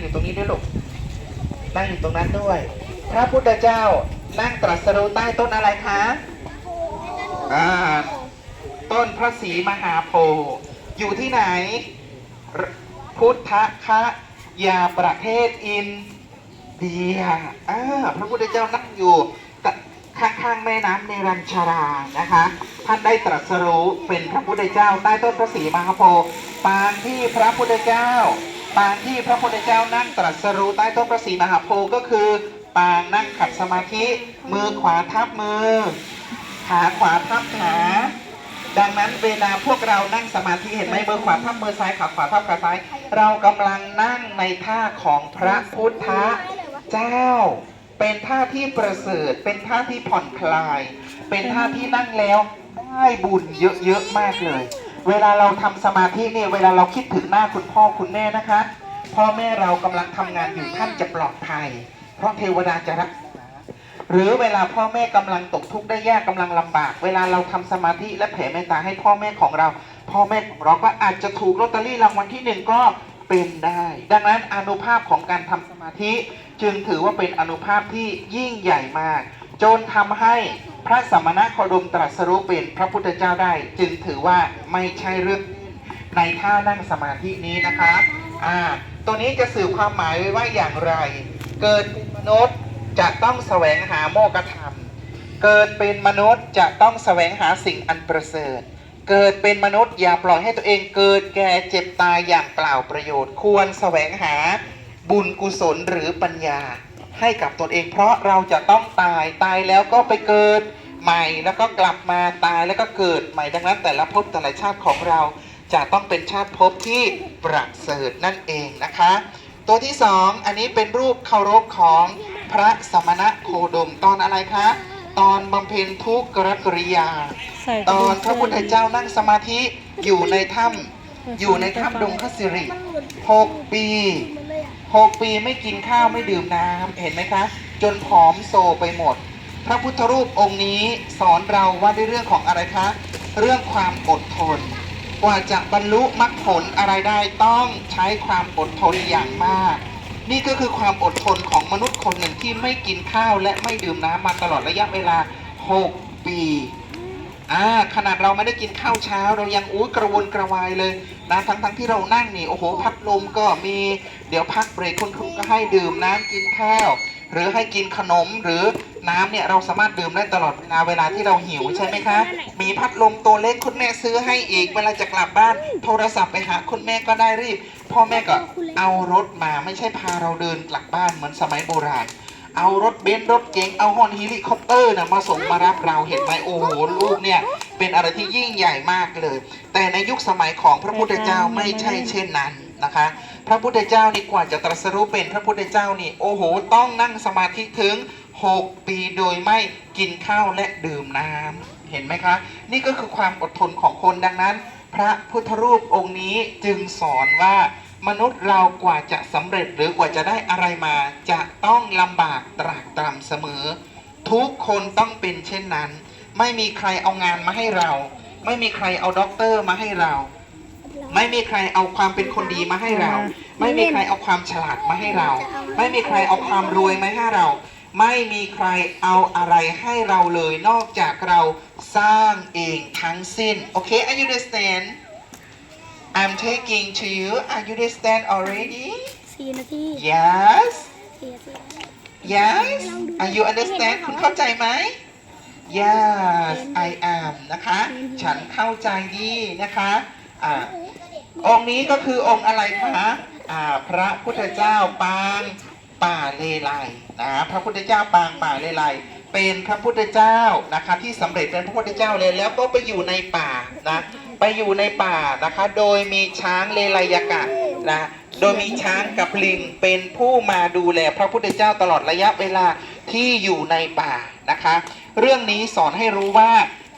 อยู่ตรงนี้ด้วยลูกนั่งอยู่ตรงนั้นด้วย พระพุทธเจ้านั่งตรัสรู้ใต้ต้นอะไรคะอ่าต้นพระศรีมหาโพธิ์อยู่ที่ไหน พุทธคะยาประเทศอินเดียอ่าพระพุทธเจ้านั่งอยู่ตะข้างๆแม่น้ำเนรัญชารานะคะ ท่านได้ตรัสรู้เป็นพระพุทธเจ้าใต้ต้นพระศรีมหาโพธิ์ปางที่พระพุทธเจ้า ปางที่พระพุทธเจ้านั่งตรัสรู้ใต้ต้นพระศรีมหาโพธิ์ก็คือ ปางนั่งขัดสมาธิ มือขวาทับมือ ขาขวาทับขา ดังนั้นเวลาพวกเรานั่งสมาธิเห็นไหมมือขวาทับมือซ้ายขาขวาทับขาซ้าย เรากำลังนั่งในท่าของพระพุทธเจ้า เป็นท่าที่ประเสริฐ เป็นท่าที่ผ่อนคลาย เป็นท่าที่นั่งแล้วได้บุญเยอะๆมากเลย เวลาเราทำสมาธิเนี่ยเวลาเราคิดถึงหน้าคุณพ่อคุณแม่นะคะ พ่อแม่เรากำลังทำงานอยู่ท่านจะปลอดภัย เพราะเทวดาจะรักษาหรือเวลาพ่อแม่กำลังตกทุกข์ได้ยากกำลังลำบาก เวลาเราทำสมาธิและแผ่เมตตาให้พ่อแม่ของเรา พ่อแม่ของเราก็อาจจะถูกลอตเตอรี่รางวัลที่หนึ่งก็เป็นได้ ดังนั้นอนุภาพของการทำสมาธิ จึงถือว่าเป็นอนุภาพที่ยิ่งใหญ่มาก จนทำให้พระสมณโคดมตรัสรู้เป็นพระพุทธเจ้าได้ จึงถือว่าไม่ใช่เรื่องในท่านั่งสมาธินี้นะคะอ่าตัวนี้จะสื่อความหมายไว้ว่าอย่างไร เกิดเป็นมนุษย์จะต้องแสวงหาโมกธรรม เกิดเป็นมนุษย์จะต้องแสวงหาสิ่งอันประเสริฐ เกิดเป็นมนุษย์อย่าปล่อยให้ตัวเองเกิดแก่เจ็บตายอย่างเปล่าประโยชน์ ควรแสวงหาบุญกุศลหรือปัญญา ให้กับตนเอง เพราะเราจะต้องตายตายแล้วก็ไปเกิดใหม่แล้วก็กลับมาตายแล้วก็เกิดใหม่ดังนั้น แต่ละภพแต่ละชาติของเราจะต้องเป็นชาติภพที่ประเสริฐนั่นเองนะคะ ตัวที่สองอันนี้เป็นรูปเคารพของพระสมณะโคดมตอนอะไรคะ ตอนบำเพ็ญทุกขกริยาใส่ตอนพระพุทธเจ้านั่งสมาธิอยู่ในถ้ำอยู่ในถ้ำดงคสิริหกปี หกปีไม่กินข้าวไม่ดื่มน้ำเห็นไหมคะ จนผอมโซไปหมด พระพุทธรูปองค์นี้สอนเราว่าด้วยเรื่องของอะไรคะ เรื่องความอดทน กว่าจะบรรลุมรรคผลอะไรได้ต้องใช้ความอดทนอย่างมาก นี่ก็คือความอดทนของมนุษย์คนหนึ่งที่ไม่กินข้าวและไม่ดื่มน้ำมาตลอดระยะเวลา 6 ปี อ่าขนาดเราไม่ได้กินข้าวเช้า เรายังอู้กระวนกระวายเลยนะทั้งทั้งที่เรานั่งนี่โอ้โหพัดลมก็มีเดี๋ยวพักเบรกคุณครูก็ให้ดื่มน้ำกินข้าว หรือให้กินขนมหรือน้ำเนี่ยเราสามารถดื่มได้ตลอดเวลาเวลาที่เราหิวใช่ไหมคะ มีพัดลมตัวเล็กคุณแม่ซื้อให้อีกเวลาจะกลับบ้าน โทรศัพท์ไปหาคุณแม่ก็ได้รีบ พ่อแม่ก็เอารถมาไม่ใช่พาเราเดินกลับบ้านเหมือนสมัยโบราณ เอารถเบนซ์รถเก๋งเอาฮอนเฮลิคอปเตอร์นะมาส่งมารับเราเห็นไหมโอ้โหลูกเนี่ยเป็นอะไรที่ยิ่งใหญ่มากเลย แต่ในยุคสมัยของพระพุทธเจ้าไม่ใช่เช่นนั้นนะคะ พระพุทธเจ้านี่กว่าจะตรัสรู้เป็นพระพุทธเจ้านี่โอ้โห ต้องนั่งสมาธิถึง 6 ปีโดยไม่กินข้าวและดื่มน้ำเห็นไหมคะ นี่ก็คือความอดทนของคนดังนั้น พระพุทธรูปองค์นี้จึงสอนว่า มนุษย์เรากว่าจะสำเร็จหรือกว่าจะได้อะไรมา จะต้องลำบากตรากตรำเสมอ ทุกคนต้องเป็นเช่นนั้น ไม่มีใครเอางานมาให้เรา ไม่มีใครเอาด็อกเตอร์มาให้เรา ไม่มีใครเอาความเป็นคนดีมาให้เรา ไม่มีใครเอาความฉลาดมาให้เรา ไม่มีใครเอาความรวยมาให้เรา ไม่มีใครเอาอะไรให้เราเลย นอกจากเราสร้างเองทั้งสิ้นโอเค Are you understand I'm taking to you Are you understand already สี่นาที Yes สี่นาที Yes Are you understand คุณเข้าใจไหม Yes I am นะคะ ฉันเข้าใจดีนะคะอ่าองค์นี้ก็คือองค์อะไรคะอ่าพระพุทธเจ้าปางป่าเลไลนะพระพุทธเจ้าปางป่าเลไล เป็นพระพุทธเจ้านะคะ ที่สำเร็จเป็นพระพุทธเจ้าเลยแล้วก็ไปอยู่ในป่านะไปอยู่ในป่านะคะ โดยมีช้างเลไลยกะนะโดยมีช้างกับลิงเป็นผู้มาดูแลพระพุทธเจ้าตลอดระยะเวลาที่อยู่ในป่านะคะ เรื่องนี้สอนให้รู้ว่า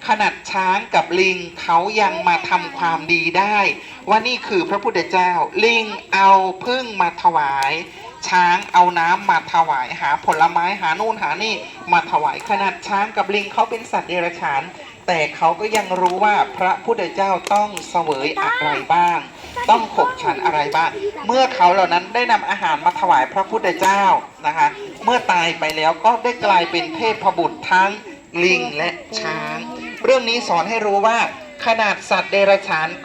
ขนาดช้างกับลิงเขายังมาทำความดีได้ ว่านี่คือพระพุทธเจ้าลิงเอาพึ่งมาถวาย ช้างเอาน้ำมาถวายหาผลไม้หานู่นหานี่มาถวายขนาดช้างกับลิงเขาเป็นสัตว์เดรัจฉาน แต่เขาก็ยังรู้ว่าพระพุทธเจ้าต้องเสวยอะไรบ้าง ต้องขบฉันอะไรบ้าง เมื่อเขาเหล่านั้นได้นำอาหารมาถวายพระพุทธเจ้านะคะ เมื่อตายไปแล้วก็ได้กลายเป็นเทพบุตรทั้งลิงและช้าง เรื่องนี้สอนให้รู้ว่าขนาดสัตว์เดรัจฉาน